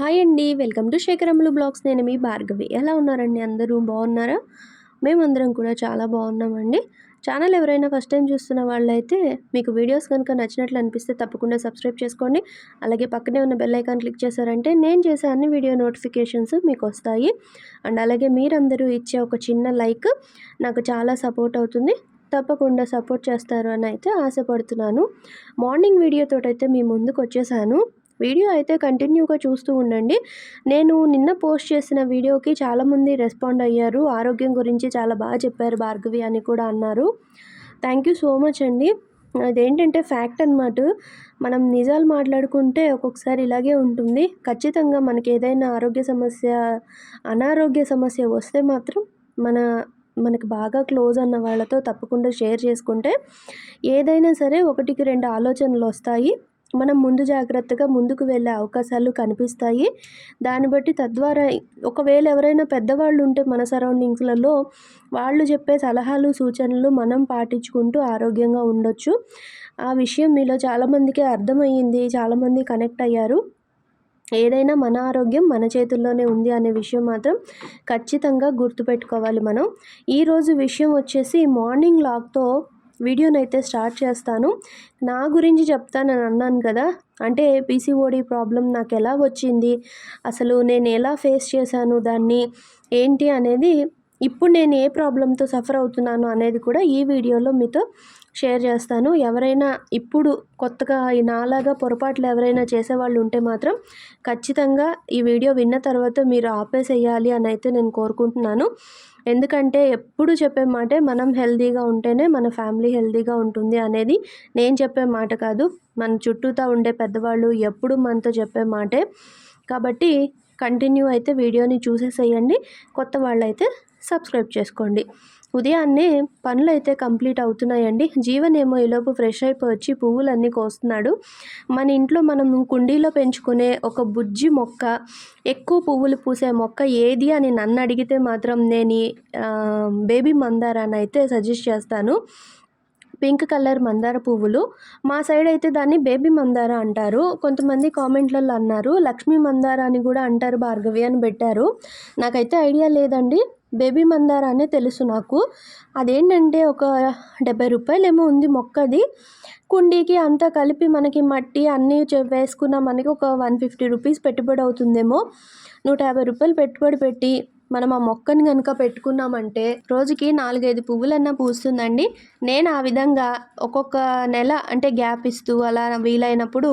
Hi అండి. Welcome to శేఖరములు blogs. నేను మీ భార్గవి. ఎలా ఉన్నారండి అందరూ? బాగున్నారా? మేమందరం కూడా చాలా బాగున్నామండి. ఛానల్ ఎవరైనా ఫస్ట్ టైం చూస్తున్న వాళ్ళైతే మీకు వీడియోస్ కనుక నచ్చినట్లు అనిపిస్తే తప్పకుండా సబ్స్క్రైబ్ చేసుకోండి. అలాగే పక్కనే ఉన్న బెల్ ఐకాన్ క్లిక్ చేశారంటే నేను చేసే అన్ని వీడియో నోటిఫికేషన్స్ మీకు వస్తాయి. అండ్ అలాగే మీరందరూ ఇచ్చే ఒక చిన్న లైక్ నాకు చాలా సపోర్ట్ అవుతుంది. తప్పకుండా సపోర్ట్ చేస్తారు అని అయితే ఆశపడుతున్నాను. మార్నింగ్ వీడియోతోటైతే మీ ముందుకు వచ్చేసాను. వీడియో అయితే కంటిన్యూగా చూస్తూ ఉండండి. నేను నిన్న పోస్ట్ చేసిన వీడియోకి చాలామంది రెస్పాండ్ అయ్యారు. ఆరోగ్యం గురించి చాలా బాగా చెప్పారు భార్గవి అని కూడా అన్నారు. థ్యాంక్ యూ సో మచ్ అండి. అదేంటంటే ఫ్యాక్ట్ అనమాట మనం నిజాలు మాట్లాడుకుంటే ఒక్కొక్కసారి ఇలాగే ఉంటుంది. ఖచ్చితంగా మనకి ఏదైనా ఆరోగ్య సమస్య అనారోగ్య సమస్య వస్తే మాత్రం మన మనకు బాగా క్లోజ్ అన్న వాళ్ళతో తప్పకుండా షేర్ చేసుకుంటే ఏదైనా సరే ఒకటికి రెండు ఆలోచనలు వస్తాయి. మనం ముందు జాగ్రత్తగా ముందుకు వెళ్ళే అవకాశాలు కనిపిస్తాయి. దాన్ని బట్టి తద్వారా ఒకవేళ ఎవరైనా పెద్దవాళ్ళు ఉంటే మన సరౌండింగ్స్లలో వాళ్ళు చెప్పే సలహాలు సూచనలు మనం పాటించుకుంటూ ఆరోగ్యంగా ఉండొచ్చు. ఆ విషయం మీలో చాలామందికి అర్థమయ్యింది చాలామంది కనెక్ట్ అయ్యారు. ఏదైనా మన ఆరోగ్యం మన చేతుల్లోనే ఉంది అనే విషయం మాత్రం ఖచ్చితంగా గుర్తుపెట్టుకోవాలి మనం. ఈరోజు విషయం వచ్చేసి మార్నింగ్ లాక్తో వీడియోనైతే స్టార్ట్ చేస్తాను. నా గురించి చెప్తానని అన్నాను కదా అంటే పీసీఓడి ప్రాబ్లం నాకు ఎలా వచ్చింది అసలు నేను ఎలా ఫేస్ చేశాను దాన్ని ఏంటి అనేది ఇప్పుడు నేను ఏ ప్రాబ్లంతో సఫర్ అవుతున్నాను అనేది కూడా ఈ వీడియోలో మీతో షేర్ చేస్తాను. ఎవరైనా ఇప్పుడు కొత్తగా ఈ నాలాగా పొరపాట్లు ఎవరైనా చేసేవాళ్ళు ఉంటే మాత్రం ఖచ్చితంగా ఈ వీడియో విన్న తర్వాత మీరు ఆపేసేయాలి అని అయితే నేను కోరుకుంటున్నాను. ఎందుకంటే ఎప్పుడు చెప్పే మాటే మనం హెల్తీగా ఉంటేనే మన ఫ్యామిలీ హెల్తీగా ఉంటుంది అనేది నేను చెప్పే మాట కాదు. మన చుట్టూతో ఉండే పెద్దవాళ్ళు ఎప్పుడు మనతో చెప్పే మాటే. కాబట్టి కంటిన్యూ అయితే వీడియోని చూసేసేయండి. కొత్త వాళ్ళైతే సబ్స్క్రైబ్ చేసుకోండి. ఉదయాన్నే పనులు అయితే కంప్లీట్ అవుతున్నాయండి. జీవన్ ఏమో ఈలోపు ఫ్రెష్ అయిపోయి వచ్చి పువ్వులన్నీ కోస్తున్నాడు. మన ఇంట్లో మనం కుండీలో పెంచుకునే ఒక బుజ్జి మొక్క ఎక్కువ పువ్వులు పూసే మొక్క ఏది అని నన్ను అడిగితే మాత్రం నేను బేబీ మందారాన్ని అయితే సజెస్ట్ చేస్తాను. పింక్ కలర్ మందార పువ్వులు. మా సైడ్ అయితే దాన్ని బేబీ మందార అంటారు. కొంతమంది కామెంట్లలో అన్నారు లక్ష్మీ మందార అని కూడా అంటారు భార్గవి అని పెట్టారు. నాకైతే ఐడియా లేదండి. బేబీ మందార అనే తెలుసు నాకు. అదేంటంటే ఒక డెబ్బై రూపాయలేమో ఉంది మొక్కది. కుండీకి అంతా కలిపి మనకి మట్టి అన్నీ వేసుకున్న మనకి ఒక వన్ ఫిఫ్టీ రూపీస్ పెట్టుబడి అవుతుందేమో. నూట యాభై రూపాయలు పెట్టుబడి పెట్టి మనం ఆ మొక్కని కనుక పెట్టుకున్నామంటే రోజుకి నాలుగైదు పువ్వులన్నా పూస్తుందండి. నేను ఆ విధంగా ఒక్కొక్క నెల అంటే గ్యాప్ ఇస్తూ అలా వీలైనప్పుడు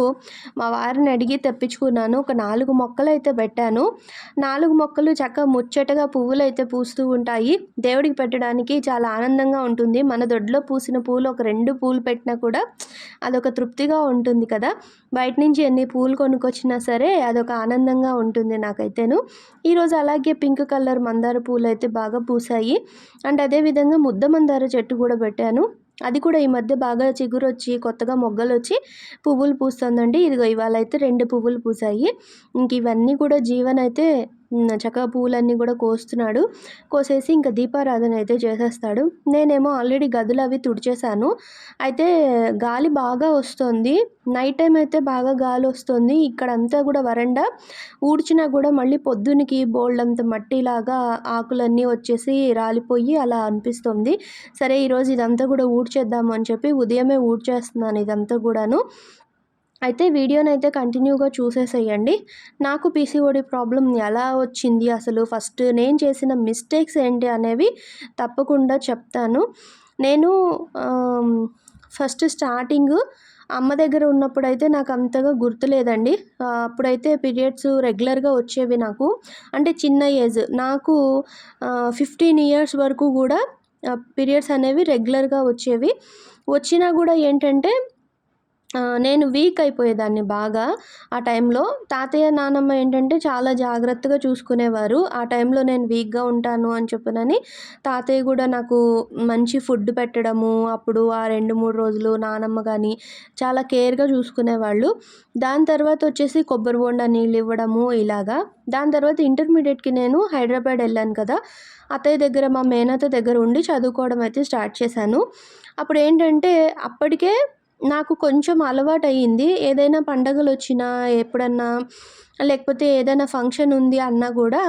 మా వారిని అడిగి తెప్పించుకున్నాను. ఒక నాలుగు మొక్కలు అయితే పెట్టాను. నాలుగు మొక్కలు చక్కగా ముచ్చటగా పువ్వులు అయితే పూస్తూ ఉంటాయి. దేవుడికి పెట్టడానికి చాలా ఆనందంగా ఉంటుంది. మన దొడ్లో పూసిన పూలు ఒక రెండు పూలు పెట్టినా కూడా అదొక తృప్తిగా ఉంటుంది కదా. బయట నుంచి ఎన్ని పూలు కొనుక్కొచ్చినా సరే అదొక ఆనందంగా ఉంటుంది నాకైతేను. ఈరోజు అలాగే పింక్ కలర్ కలర్ మందార పూలు అయితే బాగా పూసాయి అండ్ అదేవిధంగా ముద్ద మందార చెట్టు కూడా పెట్టాను. అది కూడా ఈ మధ్య బాగా చిగురు వచ్చి కొత్తగా మొగ్గలు వచ్చి పువ్వులు పూస్తుందండి. ఇదిగో ఇవాళ అయితే రెండు పువ్వులు పూసాయి ఇంక ఇవన్నీ కూడా జీవన్ అయితే చక్కగా పూలన్నీ కూడా కోస్తున్నాడు. కోసేసి ఇంకా దీపారాధన అయితే చేసేస్తాడు. నేనేమో ఆల్రెడీ గదులు అవి తుడిచేశాను. అయితే గాలి బాగా వస్తుంది. నైట్ టైం అయితే బాగా గాలి వస్తుంది. ఇక్కడంతా కూడా వరండా. ఊడ్చినా కూడా మళ్ళీ పొద్దునికి బోల్డంత మట్టిలాగా ఆకులన్నీ వచ్చేసి రాలిపోయి అలా అనిపిస్తుంది. సరే ఈరోజు ఇదంతా కూడా ఊడ్చేద్దాము అని చెప్పి ఉదయమే ఊడ్చేస్తున్నాను ఇదంతా కూడాను. అయితే వీడియోని అయితే కంటిన్యూగా చూసేసేయండి. నాకు పీసీఓడి ప్రాబ్లం ఎలా వచ్చింది అసలు? ఫస్ట్ నేను చేసిన మిస్టేక్స్ ఏంటి అనేవి తప్పకుండా చెప్తాను. నేను ఫస్ట్ స్టార్టింగ్ అమ్మ దగ్గర ఉన్నప్పుడు అయితే నాకు అంతగా గుర్తులేదండి. అప్పుడైతే పీరియడ్స్ రెగ్యులర్గా వచ్చేవి నాకు. అంటే చిన్న ఏజ్. నాకు ఫిఫ్టీన్ ఇయర్స్ వరకు కూడా పీరియడ్స్ అనేవి రెగ్యులర్గా వచ్చేవి. వచ్చినా కూడా ఏంటంటే నేను వీక్ అయిపోయేదాన్ని బాగా. ఆ టైంలో తాతయ్య నానమ్మ ఏంటంటే చాలా జాగ్రత్తగా చూసుకునేవారు. ఆ టైంలో నేను వీక్గా ఉంటాను అని చెప్పనని తాతయ్య కూడా నాకు మంచి ఫుడ్ పెట్టడము అప్పుడు ఆ రెండు మూడు రోజులు నానమ్మ కానీ చాలా కేర్గా చూసుకునేవాళ్ళు. దాని తర్వాత వచ్చేసి కొబ్బరి బొండ నీళ్ళు ఇవ్వడము ఇలాగా. దాని తర్వాత ఇంటర్మీడియట్కి నేను హైదరాబాద్ వెళ్ళాను కదా. అత్తయ్య దగ్గర మా మేనత్త దగ్గర ఉండి చదువుకోవడం అయితే స్టార్ట్ చేశాను. అప్పుడు ఏంటంటే అప్పటికే నాకు కొంచెం అలవాటు అయ్యింది ఏదైనా పండగలు వచ్చినా ఎప్పుడన్నా లేకపోతే ఏదైనా ఫంక్షన్ ఉంది అన్నా కూడా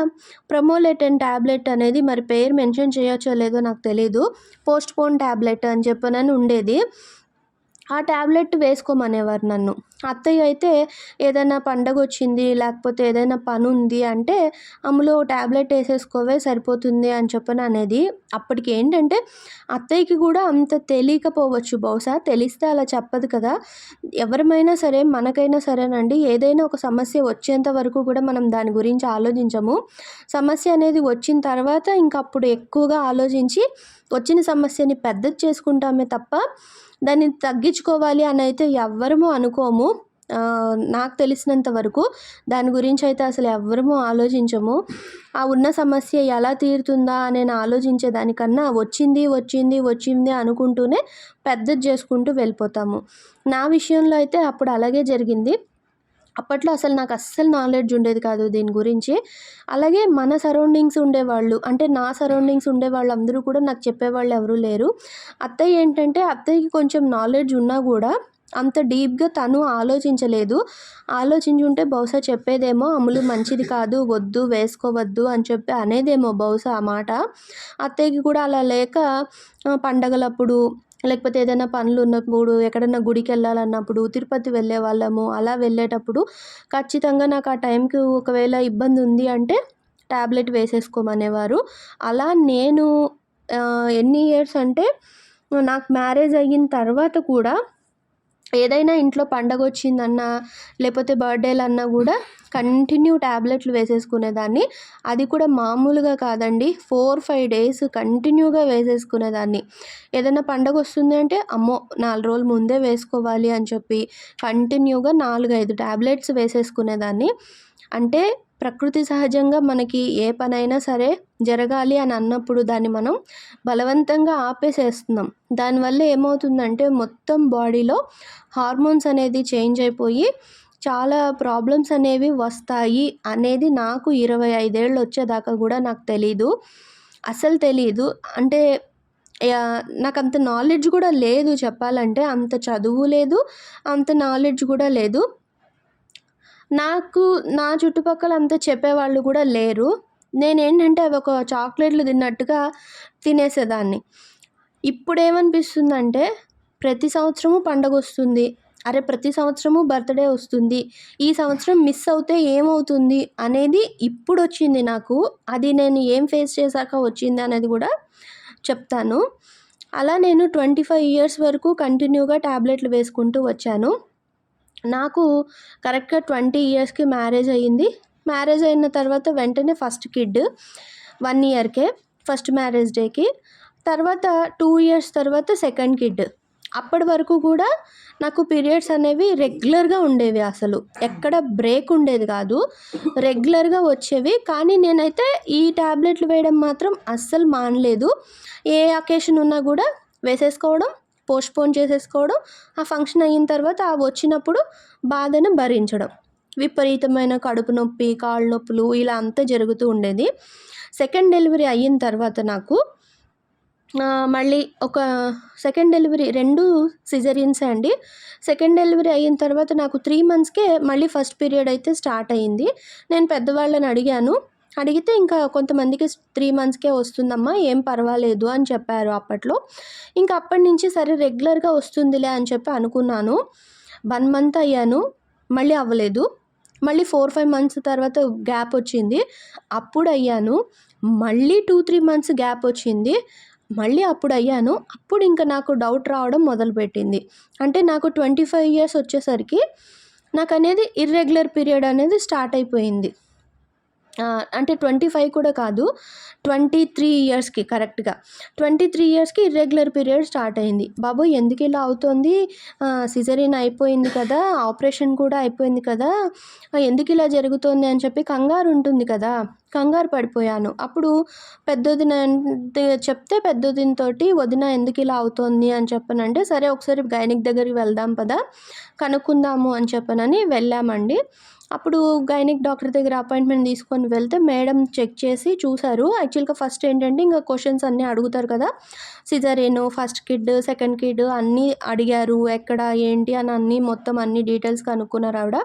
ప్రమోలెటన్ ట్యాబ్లెట్ అనేది మరి పేరు మెన్షన్ చేయొచ్చో లేదో నాకు తెలీదు. పోస్ట్పోన్ ట్యాబ్లెట్ అని చెప్పనని ఉండేది. ఆ ట్యాబ్లెట్ వేసుకోమనేవారు నన్ను. అత్తయ్య అయితే ఏదైనా పండగ వచ్చింది లేకపోతే ఏదైనా పని ఉంది అంటే అమ్ములు ట్యాబ్లెట్ వేసేసుకోవే సరిపోతుంది అని చెప్పని అనేది అప్పటికి ఏంటంటే అత్తయ్యకి కూడా అంత తెలియకపోవచ్చు. బహుశా తెలిస్తే అలా చెప్పదు కదా. ఎవరిమైనా సరే మనకైనా సరేనండి. ఏదైనా ఒక సమస్య వచ్చేంత వరకు కూడా మనం దాని గురించి ఆలోచించము. సమస్య అనేది వచ్చిన తర్వాత ఇంక అప్పుడు ఎక్కువగా ఆలోచించి వచ్చిన సమస్యని పెద్దది చేసుకుంటామే తప్ప దాన్ని తగ్గించుకోవాలి అని అయితే ఎవ్వరము అనుకోము. నాకు తెలిసినంత వరకు దాని గురించి అయితే అసలు ఎవ్వరము ఆలోచించము. ఆ ఉన్న సమస్య ఎలా తీరుతుందా అని ఆలోచించే దానికన్నా వచ్చింది వచ్చింది వచ్చింది అనుకుంటూనే పెద్దది చేసుకుంటూ వెళ్ళిపోతాము. నా విషయంలో అయితే అప్పుడు అలాగే జరిగింది. అప్పట్లో అసలు నాకు అస్సలు నాలెడ్జ్ ఉండేది కాదు దీని గురించి. అలాగే మన సరౌండింగ్స్ ఉండేవాళ్ళు అంటే నా సరౌండింగ్స్ ఉండే వాళ్ళందరూ కూడా నాకు చెప్పేవాళ్ళు ఎవరూ లేరు. అత్తయ్య ఏంటంటే అత్తయ్యకి కొంచెం నాలెడ్జ్ ఉన్నా కూడా అంత డీప్గా తను ఆలోచించలేదు. ఆలోచించుంటే బహుశా చెప్పేదేమో అమ్ములు మంచిది కాదు వద్దు వేసుకోవద్దు అని చెప్పి అనేదేమో బహుశా ఆ మాట. అత్తయ్యకి కూడా అలా లేక పండగలప్పుడు లేకపోతే ఏదైనా పనులు ఉన్నప్పుడు ఎక్కడన్నా గుడికి వెళ్ళాలన్నప్పుడు తిరుపతి వెళ్ళే వాళ్ళము అలా వెళ్ళేటప్పుడు ఖచ్చితంగా నాకు ఆ టైంకి ఒకవేళ ఇబ్బంది ఉంది అంటే ట్యాబ్లెట్ వేసేసుకోమనేవారు. అలా నేను ఎన్ని ఇయర్స్ అంటే నాకు మ్యారేజ్ అయిన తర్వాత కూడా ఏదైనా ఇంట్లో పండగ వచ్చిందన్నా లేకపోతే బర్త్డేలు అన్నా కూడా కంటిన్యూ ట్యాబ్లెట్లు వేసేసుకునేదాన్ని. అది కూడా మామూలుగా కాదండి. ఫోర్ ఫైవ్ డేస్ కంటిన్యూగా వేసేసుకునేదాన్ని. ఏదైనా పండగ వస్తుంది అంటే అమ్మో నాలుగు రోజులు ముందే వేసుకోవాలి అని చెప్పి కంటిన్యూగా నాలుగు ఐదు ట్యాబ్లెట్స్ వేసేసుకునేదాన్ని. అంటే ప్రకృతి సహజంగా మనకి ఏ పనైనా సరే జరగాలి అని అన్నప్పుడు దాన్ని మనం బలవంతంగా ఆపేసేస్తున్నాం. దానివల్ల ఏమవుతుందంటే మొత్తం బాడీలో హార్మోన్స్ అనేది చేంజ్ అయిపోయి చాలా ప్రాబ్లమ్స్ అనేవి వస్తాయి అనేది నాకు ఇరవై ఐదేళ్ళు వచ్చేదాకా కూడా నాకు తెలీదు. అసలు తెలీదు. అంటే నాకు అంత నాలెడ్జ్ కూడా లేదు చెప్పాలంటే. అంత చదువు లేదు. అంత నాలెడ్జ్ కూడా లేదు. నాకు నా చుట్టుపక్కల అంతా చెప్పేవాళ్ళు కూడా లేరు. నేనేంటంటే అవి ఒక చాక్లెట్లు తిన్నట్టుగా తినేసేదాన్ని. ఇప్పుడేమనిపిస్తుందంటే ప్రతి సంవత్సరము పండగ వస్తుంది. అరే ప్రతి సంవత్సరము బర్త్డే వస్తుంది. ఈ సంవత్సరం మిస్ అవుతే ఏమవుతుంది అనేది ఇప్పుడు వచ్చింది నాకు. అది నేను ఏం ఫేస్ చేశాక వచ్చింది అనేది కూడా చెప్తాను. అలా నేను ట్వంటీ ఫైవ్ ఇయర్స్ వరకు కంటిన్యూగా ట్యాబ్లెట్లు వేసుకుంటూ వచ్చాను. నాకు కరెక్ట్గా ట్వంటీ ఇయర్స్కి మ్యారేజ్ అయ్యింది. మ్యారేజ్ అయిన తర్వాత వెంటనే ఫస్ట్ కిడ్ వన్ ఇయర్కే ఫస్ట్ మ్యారేజ్ డేకి. తర్వాత టూ ఇయర్స్ తర్వాత సెకండ్ కిడ్. అప్పటి వరకు కూడా నాకు పీరియడ్స్ అనేవి రెగ్యులర్గా ఉండేవి అసలు. ఎక్కడ బ్రేక్ ఉండేది కాదు. రెగ్యులర్గా వచ్చేవి. కానీ నేనైతే ఈ ట్యాబ్లెట్లు వేయడం మాత్రం అస్సలు మానలేదు. ఏ అకేషన్ ఉన్నా కూడా వేసేసుకోవడం పోస్ట్పోన్ చేసేసుకోవడం ఆ ఫంక్షన్ అయిన తర్వాత ఆ వచ్చినప్పుడు బాధను భరించడం. విపరీతమైన కడుపు నొప్పి కాళ్ళ నొప్పులు ఇలా అంతా జరుగుతూ ఉండేది. సెకండ్ డెలివరీ అయిన తర్వాత నాకు మళ్ళీ ఒక సెకండ్ డెలివరీ రెండు సిజరియన్సే అండి. సెకండ్ డెలివరీ అయిన తర్వాత నాకు త్రీ మంత్స్కే మళ్ళీ ఫస్ట్ పీరియడ్ అయితే స్టార్ట్ అయ్యింది నేను పెద్దవాళ్ళని అడిగాను అడిగితే ఇంకా కొంతమందికి త్రీ మంత్స్కే వస్తుందమ్మా ఏం పర్వాలేదు అని చెప్పారు అప్పట్లో. ఇంకా అప్పటి నుంచి సరే రెగ్యులర్గా వస్తుందిలే అని చెప్పి అనుకున్నాను. వన్ మంత్ అయ్యాను మళ్ళీ అవ్వలేదు. మళ్ళీ ఫోర్ ఫైవ్ మంత్స్ తర్వాత గ్యాప్ వచ్చింది. అప్పుడు అయ్యాను. మళ్ళీ టూ త్రీ మంత్స్ గ్యాప్ వచ్చింది. మళ్ళీ అప్పుడు అయ్యాను. అప్పుడు ఇంకా నాకు డౌట్ రావడం మొదలుపెట్టింది. అంటే నాకు ట్వంటీ ఫైవ్ ఇయర్స్ వచ్చేసరికి నాకు అనేది ఇర్రెగ్యులర్ పీరియడ్ అనేది స్టార్ట్ అయిపోయింది. అంటే ట్వంటీ ఫైవ్ కూడా కాదు ట్వంటీ త్రీ ఇయర్స్కి కరెక్ట్గా. ట్వంటీ త్రీ ఇయర్స్కి ఇర్రెగ్యులర్ పీరియడ్ స్టార్ట్ అయింది. బాబు ఎందుకు ఇలా అవుతుంది? సిజరీన్ అయిపోయింది కదా ఆపరేషన్ కూడా అయిపోయింది కదా ఎందుకు ఇలా జరుగుతుంది అని చెప్పి కంగారు ఉంటుంది కదా. కంగారు పడిపోయాను. అప్పుడు పెద్దొదిన చెప్తే పెద్దొదినతోటి వదిన ఎందుకు ఇలా అవుతుంది అని చెప్పనంటే సరే ఒకసారి గైనిక్ దగ్గరికి వెళ్దాం పదా కనుక్కుందాము అని చెప్పనని వెళ్ళామండి. అప్పుడు గైనిక్ డాక్టర్ దగ్గర అపాయింట్మెంట్ తీసుకొని వెళ్తే మేడం చెక్ చేసి చూసారు యాక్చువల్గా ఫస్ట్ ఏంటంటే ఇంకా క్వశ్చన్స్ అన్నీ అడుగుతారు కదా. Caesarean first kid second kid అన్నీ అడిగారు. ఎక్కడ ఏంటి అని అన్నీ మొత్తం అన్ని డీటెయిల్స్ కనుక్కున్నారు ఆవిడ.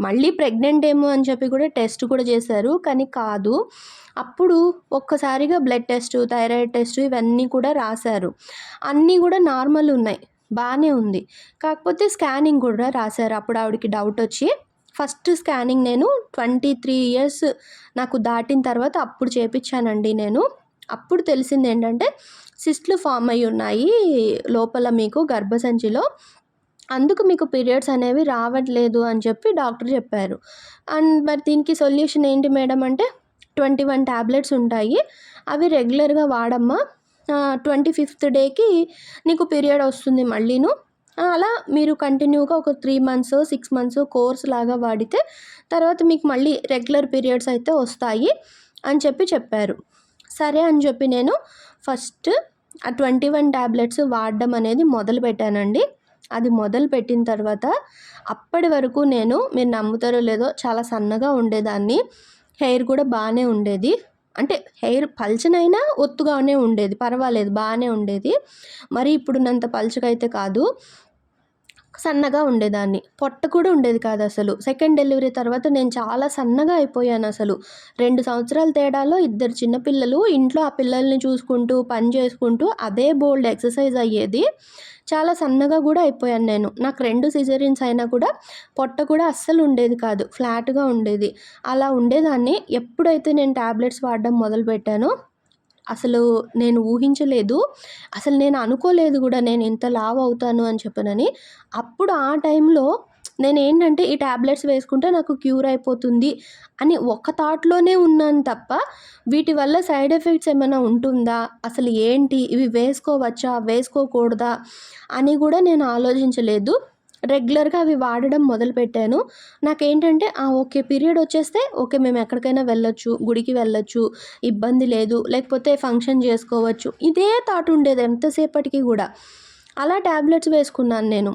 మళ్ళీ ప్రెగ్నెంట్ ఏమో అని చెప్పి కూడా టెస్ట్ కూడా చేశారు. కానీ కాదు. అప్పుడు ఒక్కసారిగా బ్లడ్ టెస్ట్ థైరాయిడ్ టెస్ట్ ఇవన్నీ కూడా రాశారు. అన్నీ కూడా నార్మల్ ఉన్నాయి. బాగానే ఉంది. కాకపోతే స్కానింగ్ కూడా రాశారు. అప్పుడు ఆవిడకి డౌట్ వచ్చి ఫస్ట్ స్కానింగ్ నేను ట్వంటీ త్రీ ఇయర్స్ నాకు దాటిన తర్వాత అప్పుడు చేపించానండి నేను. అప్పుడు తెలిసింది ఏంటంటే సిస్ట్లు ఫామ్ అయి ఉన్నాయి లోపల మీకు గర్భసంచిలో. అందుకు మీకు పీరియడ్స్ అనేవి రావట్లేదు అని చెప్పి డాక్టర్ చెప్పారు. అండ్ మరి దీనికి సొల్యూషన్ ఏంటి మేడం అంటే ట్వంటీ వన్ ట్యాబ్లెట్స్ ఉంటాయి. అవి రెగ్యులర్గా వాడమ్మా. ట్వంటీ ఫిఫ్త్ డేకి నీకు పీరియడ్ వస్తుంది మళ్ళీను. అలా మీరు కంటిన్యూగా ఒక three months six months course లాగా వాడితే తర్వాత మీకు మళ్ళీ రెగ్యులర్ పీరియడ్స్ అయితే వస్తాయి అని చెప్పి చెప్పారు. సరే అని చెప్పి నేను ఫస్ట్ ఆ ట్వంటీ వన్ ట్యాబ్లెట్స్ వాడడం అనేది మొదలు పెట్టానండి. అది మొదలు పెట్టిన తర్వాత అప్పటి వరకు నేను మీరు నమ్ముతారో లేదో చాలా సన్నగా ఉండేదాన్ని. హెయిర్ కూడా బాగానే ఉండేది. అంటే హెయిర్ పల్చనైనా ఒత్తుగానే ఉండేది. పర్వాలేదు బాగానే ఉండేది. మరి ఇప్పుడున్నంత పలుచగా అయితే కాదు. సన్నగా ఉండేదాన్ని. పొట్ట కూడా ఉండేది కాదు అసలు. సెకండ్ డెలివరీ తర్వాత నేను చాలా సన్నగా అయిపోయాను అసలు. రెండు సంవత్సరాల తేడాలో ఇద్దరు చిన్నపిల్లలు ఇంట్లో ఆ పిల్లల్ని చూసుకుంటూ పని చేసుకుంటూ అదే బోల్డ్ ఎక్సర్సైజ్ అయ్యేది. చాలా సన్నగా కూడా అయిపోయాను నేను. నాకు రెండు సిజరీన్స్ అయినా కూడా పొట్ట కూడా అస్సలు ఉండేది కాదు. ఫ్లాట్గా ఉండేది. అలా ఉండేదాన్ని. ఎప్పుడైతే నేను ట్యాబ్లెట్స్ వాడడం మొదలుపెట్టానో అసలు నేను ఊహించలేదు. అసలు నేను అనుకోలేదు కూడా నేను ఇంత లావ్ అవుతాను అని చెప్పనని. అప్పుడు ఆ టైంలో నేను ఏంటంటే ఈ ట్యాబ్లెట్స్ వేసుకుంటే నాకు క్యూర్ అయిపోతుంది అని ఒక థాట్లోనే ఉన్నాను తప్ప వీటి వల్ల సైడ్ ఎఫెక్ట్స్ ఏమైనా ఉంటుందా? అసలు ఏంటి? ఇవి వేసుకోవచ్చా? వేసుకోకూడదా? అని కూడా నేను ఆలోచించలేదు. రెగ్యులర్గా అవి వాడడం మొదలుపెట్టాను. నాకేంటంటే ఓకే పీరియడ్ వచ్చేస్తే ఓకే మేము ఎక్కడికైనా వెళ్ళొచ్చు గుడికి వెళ్ళొచ్చు ఇబ్బంది లేదు లేకపోతే ఫంక్షన్ చేసుకోవచ్చు. ఇదే థాట్ ఉండేది ఎంతసేపటికి కూడా. అలా ట్యాబ్లెట్స్ వేసుకున్నాను నేను.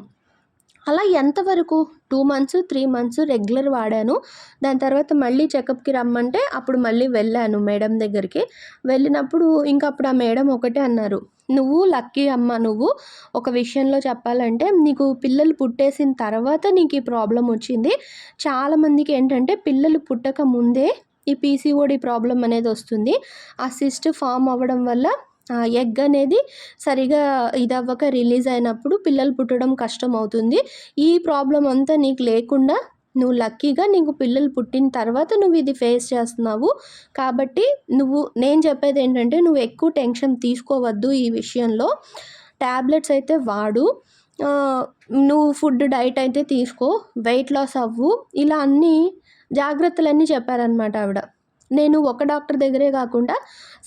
అలా ఎంతవరకు two months three months regular వాడాను. దాని తర్వాత మళ్ళీ చెకప్కి రమ్మంటే అప్పుడు మళ్ళీ వెళ్ళాను మేడం దగ్గరికి. వెళ్ళినప్పుడు ఇంకా అప్పుడు ఆ మేడం ఒకటే అన్నారు. నువ్వు లక్కీ అమ్మ నువ్వు ఒక విషయంలో చెప్పాలంటే నీకు పిల్లలు పుట్టేసిన తర్వాత నీకు ఈ ప్రాబ్లం వచ్చింది. చాలామందికి ఏంటంటే పిల్లలు పుట్టక ముందే ఈ పీసీఓడి ప్రాబ్లం అనేది వస్తుంది. ఆ సిస్ట్ ఫామ్ అవ్వడం వల్ల ఎగ్ అనేది సరిగా ఇది అవ్వక రిలీజ్ అయినప్పుడు పిల్లలు పుట్టడం కష్టం అవుతుంది. ఈ ప్రాబ్లం అంతా నీకు లేకుండా నువ్వు లక్కీగా నీకు పిల్లలు పుట్టిన తర్వాత నువ్వు ఇది ఫేస్ చేస్తున్నావు. కాబట్టి నువ్వు నేను చెప్పేది ఏంటంటే నువ్వు ఎక్కువ టెన్షన్ తీసుకోవద్దు ఈ విషయంలో. ట్యాబ్లెట్స్ అయితే వాడు. నువ్వు ఫుడ్ డైట్ అయితే తీసుకో. వెయిట్ లాస్ అవ్వు. ఇలా అన్నీ జాగ్రత్తలన్నీ చెప్పారనమాట ఆవిడ. నేను ఒక డాక్టర్ దగ్గరే కాకుండా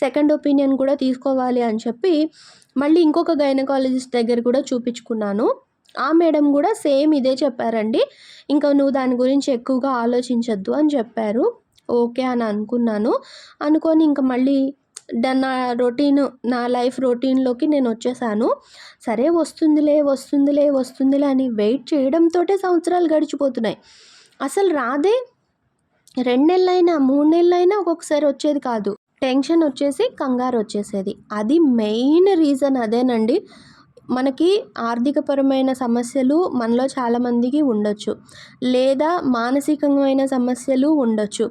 సెకండ్ ఒపీనియన్ కూడా తీసుకోవాలి అని చెప్పి మళ్ళీ ఇంకొక గైనకాలజిస్ట్ దగ్గర కూడా చూపించుకున్నాను. ఆ మేడం కూడా సేమ్ ఇదే చెప్పారండి. ఇంకా నువ్వు దాని గురించి ఎక్కువగా ఆలోచించొద్దు అని చెప్పారు. ఓకే అని అనుకున్నాను. అనుకొని ఇంకా మళ్ళీ నా రొటీన్ నా లైఫ్ రొటీన్లోకి నేను వచ్చేసాను. సరే వస్తుందిలే వస్తుందిలే వస్తుందిలే అని వెయిట్ చేయడంతో సంవత్సరాలు గడిచిపోతున్నాయి. అసలు రాదే రెండు నెలలైనా మూడు నెలలైనా ఒక్కొక్కసారి వచ్చేది కాదు. టెన్షన్ వచ్చేసి కంగారు వచ్చేసేది. అది మెయిన్ రీజన్ అదేనండి. మనకి ఆర్థికపరమైన సమస్యలు మనలో చాలామందికి ఉండొచ్చు. లేదా మానసికమైన సమస్యలు ఉండొచ్చు.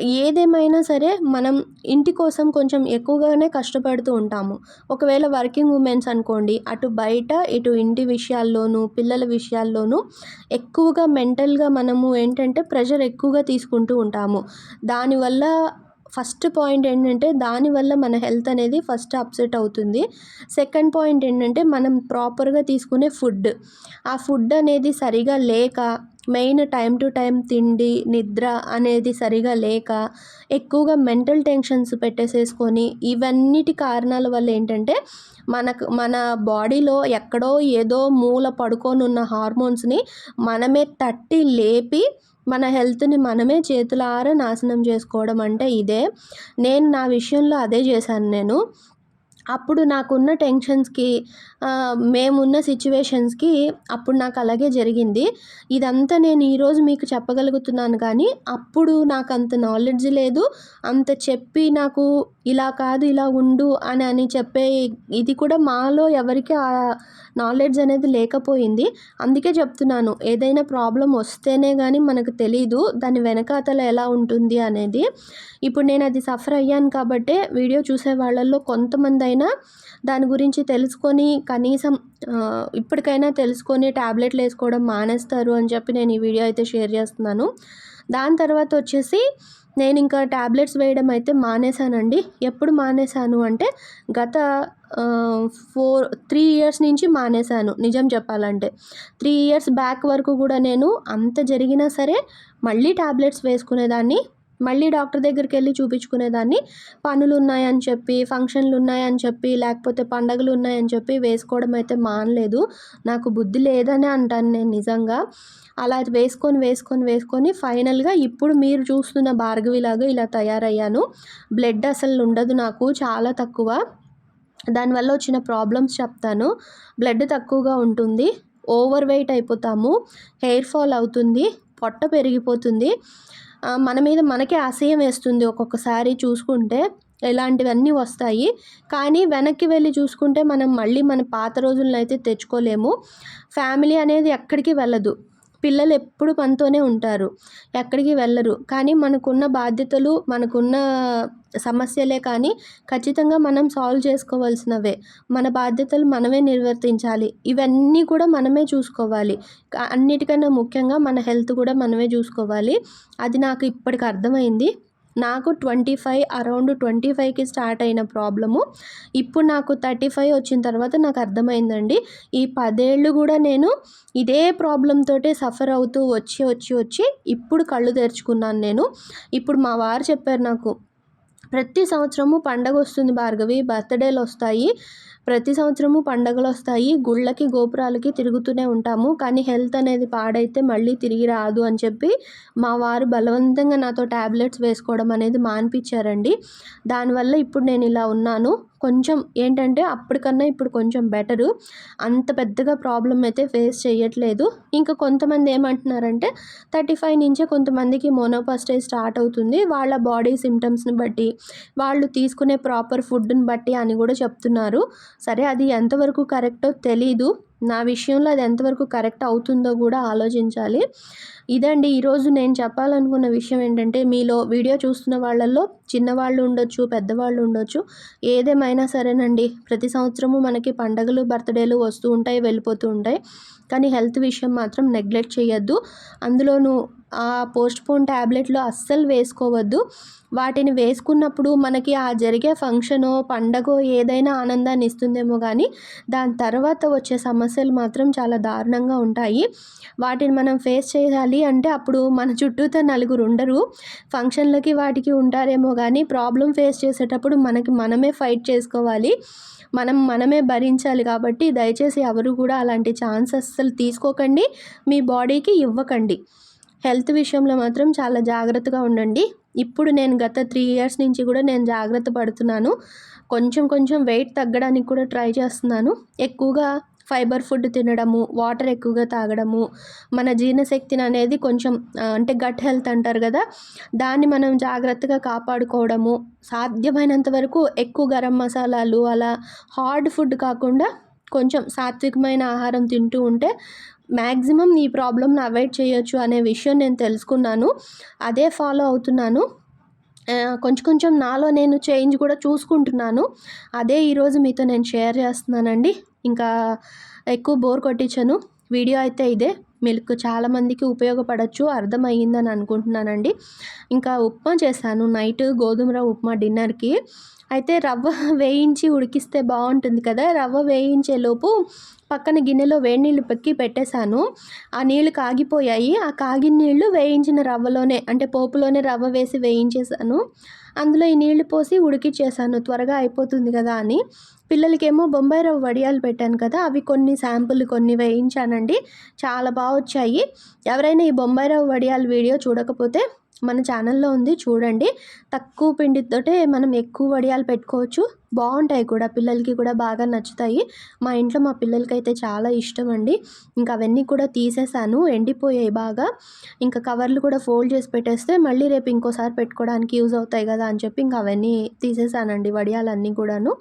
ఏదేమైనా సరే మనం ఇంటి కోసం కొంచెం ఎక్కువగానే కష్టపడుతూ ఉంటాము. ఒకవేళ వర్కింగ్ ఉమెన్స్ అనుకోండి అటు బయట ఇటు ఇంటి విషయాల్లోనూ పిల్లల విషయాల్లోనూ ఎక్కువగా మెంటల్గా మనము ఏంటంటే ప్రెషర్ ఎక్కువగా తీసుకుంటూ ఉంటాము. దానివల్ల ఫస్ట్ పాయింట్ ఏంటంటే దానివల్ల మన హెల్త్ అనేది ఫస్ట్ అప్సెట్ అవుతుంది. సెకండ్ పాయింట్ ఏంటంటే మనం ప్రాపర్గా తీసుకునే ఫుడ్. ఆ ఫుడ్ అనేది సరిగా లేక మెయిన్ టైం టు టైం తిండి నిద్ర అనేది సరిగా లేక ఎక్కువగా మెంటల్ టెన్షన్స్ పెట్టేసేసుకొని ఇవన్నిటి కారణాల వల్ల ఏంటంటే మనకు మన బాడీలో ఎక్కడో ఏదో మూల పడుకొని ఉన్న హార్మోన్స్ని మనమే తట్టి లేపి మన హెల్త్ని మనమే చేతులారా నాశనం చేసుకోవడం అంటే ఇదే నేను నా విషయంలో అదే చేశాను నేను అప్పుడు నాకున్న టెన్షన్స్‌కి మేమున్న సిచ్యువేషన్స్కి అప్పుడు నాకు అలాగే జరిగింది. ఇదంతా నేను ఈరోజు మీకు చెప్పగలుగుతున్నాను కానీ, అప్పుడు నాకు అంత నాలెడ్జ్ లేదు. అంత చెప్పి నాకు ఇలా కాదు, ఇలా ఉండు అని అని చెప్పే ఇది కూడా మాలో ఎవరికి ఆ నాలెడ్జ్ అనేది లేకపోయింది. అందుకే చెప్తున్నాను. ఏదైనా ప్రాబ్లం వస్తేనే కానీ మనకు తెలీదు. దాని వెనకాతల ఎలా ఉంటుంది అనేది. ఇప్పుడు నేను అది సఫర్ అయ్యాను కాబట్టే వీడియో చూసే వాళ్ళలో కొంతమందైనా దాని గురించి తెలుసుకొని కనీసం ఇప్పటికైనా తెలుసుకొని టాబ్లెట్లు వేసుకోవడం మానేస్తారు అని చెప్పి నేను ఈ వీడియో అయితే షేర్ చేస్తున్నాను. దాని తర్వాత వచ్చేసి నేను ఇంకా ట్యాబ్లెట్స్ వేయడం అయితే మానేశానండి. ఎప్పుడు మానేశాను అంటే గత ఫోర్ త్రీ ఇయర్స్ నుంచి మానేశాను నిజం చెప్పాలంటే. త్రీ ఇయర్స్ బ్యాక్ వరకు కూడా నేను అంత జరిగినా సరే మళ్ళీ ట్యాబ్లెట్స్ వేసుకునేదాన్ని. మళ్ళీ డాక్టర్ దగ్గరికి వెళ్ళి చూపించుకునేదాన్ని. పనులు ఉన్నాయని చెప్పి, ఫంక్షన్లు ఉన్నాయని చెప్పి, లేకపోతే పండగలు ఉన్నాయని చెప్పి వేసుకోవడం అయితే మానలేదు. నాకు బుద్ధి లేదనే అంటాను నేను నిజంగా. అలా వేసుకొని, వేసుకొని, వేసుకొని ఫైనల్‌గా ఇప్పుడు మీరు చూస్తున్న భార్గవిలాగా ఇలా తయారయ్యాను. బ్లడ్ అసలు ఉండదు నాకు చాలా తక్కువ. దానివల్ల వచ్చిన ప్రాబ్లమ్స్ చెప్తాను. బ్లడ్ తక్కువగా ఉంటుంది. ఓవర్ వెయిట్ అయిపోతాము. హెయిర్ ఫాల్ అవుతుంది. పొట్ట పెరిగిపోతుంది. మన మీద మనకే అసహ్యం వేస్తుంది ఒక్కొక్కసారి చూసుకుంటే. ఇలాంటివన్నీ వస్తాయి. కానీ వెనక్కి వెళ్ళి చూసుకుంటే మనం మళ్ళీ మన పాత రోజులనైతే తెచ్చుకోలేము. ఫ్యామిలీ అనేది ఎక్కడికి వెళ్ళదు. పిల్లలు ఎప్పుడు మనతోనే ఉంటారు. ఎక్కడికి వెళ్ళరు. కానీ మనకున్న బాధ్యతలు, మనకున్న సమస్యలే కానీ ఖచ్చితంగా మనం సాల్వ్ చేసుకోవాల్సినవే. మన బాధ్యతలు మనమే నిర్వర్తించాలి. ఇవన్నీ కూడా మనమే చూసుకోవాలి. అన్నిటికన్నా ముఖ్యంగా మన హెల్త్ కూడా మనమే చూసుకోవాలి. అది నాకు ఇప్పటికి అర్థమైంది. నాకు 25 అరౌండ్ 25కి స్టార్ట్ అయిన ప్రాబ్లము ఇప్పుడు నాకు 35 వచ్చిన తర్వాత నాకు అర్థమైందండి. ఈ పదేళ్ళు కూడా నేను ఇదే ప్రాబ్లమ్ సఫర్ అవుతూ వచ్చి, వచ్చి, వచ్చి ఇప్పుడు కళ్ళు తెరుచుకున్నాను నేను. ఇప్పుడు మా వారు చెప్పారు నాకు. ప్రతి సంవత్సరము పండగ వస్తుంది భార్గవి. బర్త్డేలు వస్తాయి ప్రతి సంవత్సరము పండగలు వస్తాయి గుళ్ళకి, గోపురాలకి తిరుగుతూనే ఉంటాము. కానీ హెల్త్ అనేది పాడైతే మళ్ళీ తిరిగి రాదు అని చెప్పి మా వారు బలవంతంగా నాతో టాబ్లెట్స్ వేసుకోవడం అనేది మానిపించారండి దానివల్ల ఇప్పుడు నేను ఇలా ఉన్నాను. కొంచెం ఏంటంటే అప్పటికన్నా ఇప్పుడు కొంచెం బెటరు. అంత పెద్దగా ప్రాబ్లమ్ అయితే ఫేస్ చేయట్లేదు. ఇంకా కొంతమంది ఏమంటున్నారంటే 35 నుంచే కొంతమందికి మోనోపాస్టేజ్ స్టార్ట్ అవుతుంది. వాళ్ళ బాడీ సిమ్టమ్స్ని బట్టి, వాళ్ళు తీసుకునే ప్రాపర్ ఫుడ్‌ని బట్టి అని కూడా చెప్తున్నారు. సరే అది ఎంతవరకు కరెక్టో తెలీదు. నా విషయంలో అది ఎంతవరకు కరెక్ట్ అవుతుందో కూడా ఆలోచించాలి. ఇదండి ఈరోజు నేను చెప్పాలనుకున్న విషయం ఏంటంటే మీలో వీడియో చూస్తున్న వాళ్ళల్లో చిన్నవాళ్ళు ఉండొచ్చు, పెద్దవాళ్ళు ఉండొచ్చు. ఏదేమైనా సరేనండి. ప్రతి సంవత్సరము మనకి పండగలు, బర్త్‌డేలు వస్తూ ఉంటాయి. వెళ్ళిపోతూ ఉంటాయి. కానీ హెల్త్ విషయం మాత్రం నెగ్లెక్ట్ చేయొద్దు. అందులోనూ ఆ పోస్ట్‌పోన్ టాబ్లెట్‌లు అస్సలు వేసుకోవద్దు. వాటిని వేసుకున్నప్పుడు మనకి ఆ జరిగే ఫంక్షనో, పండగో ఏదైనా ఆనందాన్ని ఇస్తుందేమో కానీ దాని తర్వాత వచ్చే సమస్యలు మాత్రం చాలా దారుణంగా ఉంటాయి. వాటిని మనం ఫేస్ చేయాలి అంటే అప్పుడు మన చుట్టూతో నలుగురు ఉండరు. ఫంక్షన్‌లకి వాటికి ఉంటారేమో కానీ ప్రాబ్లం ఫేస్ చేసేటప్పుడు మనకి మనమే ఫైట్ చేసుకోవాలి. మనం మనమే భరించాలి కాబట్టి దయచేసి ఎవరు కూడా అలాంటి ఛాన్స్ అస్సలు తీసుకోకండి. మీ బాడీకి ఇవ్వకండి. హెల్త్ విషయంలో మాత్రం చాలా జాగ్రత్తగా ఉండండి. ఇప్పుడు నేను గత త్రీ ఇయర్స్ నుంచి కూడా నేను జాగ్రత్త పడుతున్నాను. కొంచెం కొంచెం వెయిట్ తగ్గడానికి కూడా ట్రై చేస్తున్నాను. ఎక్కువగా ఫైబర్ ఫుడ్ తినడము, వాటర్ ఎక్కువగా తాగడము, మన జీర్ణశక్తిని అనేది కొంచెం అంటే గట్ హెల్త్ అంటారు కదా! దాన్ని మనం జాగ్రత్తగా కాపాడుకోవడము, సాధ్యమైనంత వరకు ఎక్కువ గరం మసాలాలు అలా హార్డ్ ఫుడ్ కాకుండా కొంచెం సాత్వికమైన ఆహారం తింటూ ఉంటే మ్యాక్సిమం ఈ ప్రాబ్లమ్‌ని అవాయిడ్ చేయొచ్చు అనే విషయం నేను తెలుసుకున్నాను. అదే ఫాలో అవుతున్నాను. కొంచెం కొంచెం నాలో నేను చేంజ్ కూడా చూసుకుంటున్నాను. అదే ఈరోజు మీతో నేను షేర్ చేస్తున్నానండి. ఇంకా ఎక్కువ బోర్ కొట్టించను. వీడియో అయితే ఇదే. మిల్క్ చాలామందికి ఉపయోగపడచ్చు ఉపయోగపడొచ్చు. అర్థమయ్యిందని అనుకుంటున్నానండి. ఇంకా ఉప్మా చేశాను నైట్ గోధుమ రవ్వ ఉప్మా డిన్నర్‌కి. అయితే రవ్వ వేయించి ఉడికిస్తే బాగుంటుంది కదా! రవ్వ వేయించేలోపు పక్కన గిన్నెలో వేడి నీళ్ళు పెక్కి పెట్టేశాను. ఆ నీళ్ళు కాగిపోయాయి. ఆ కాగిన నీళ్ళు వేయించిన రవ్వలోనే అంటే పోపులోనే రవ్వ వేసి వేయించేశాను. అందులో ఈ నీళ్ళు పోసి ఉడికిచ్చేసాను త్వరగా అయిపోతుంది కదా అని. పిల్లలకేమో బొంబాయి రవ్వ వడియాలు పెట్టాను కదా! అవి కొన్ని శాంపుల్ కొన్ని వేయించానండి. చాలా బాగా వచ్చాయి. ఎవరైనా ఈ బొంబాయి రవ్వ వడియాల వీడియో చూడకపోతే మన ఛానల్లో ఉంది చూడండి. తక్కువ పిండితోటే మనం ఎక్కువ వడియాలు పెట్టుకోవచ్చు. బాగుంటాయి కూడా పిల్లలకి కూడా బాగా నచ్చుతాయి. మా ఇంట్లో మా పిల్లలకి అయితే చాలా ఇష్టం అండి. ఇంకా అవన్నీ కూడా తీసేసాను ఎండిపోయాయి బాగా. ఇంకా కవర్లు కూడా ఫోల్డ్ చేసి పెట్టేస్తే మళ్ళీ రేపు ఇంకోసారి పెట్టుకోవడానికి యూజ్ అవుతాయి కదా అని చెప్పి ఇంకా అవన్నీ తీసేసానండి వడియాలన్నీ కూడాను.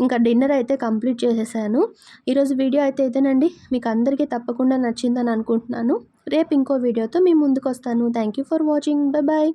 ఇంకా డిన్నర్ అయితే కంప్లీట్ చేసేసాను. ఈరోజు వీడియో అయితే ఇదేనండి. మీకు అందరికీ తప్పకుండా నచ్చిందని అనుకుంటున్నాను. రేపు ఇంకో వీడియోతో మీ ముందుకు వస్తాను thank you for watching bye bye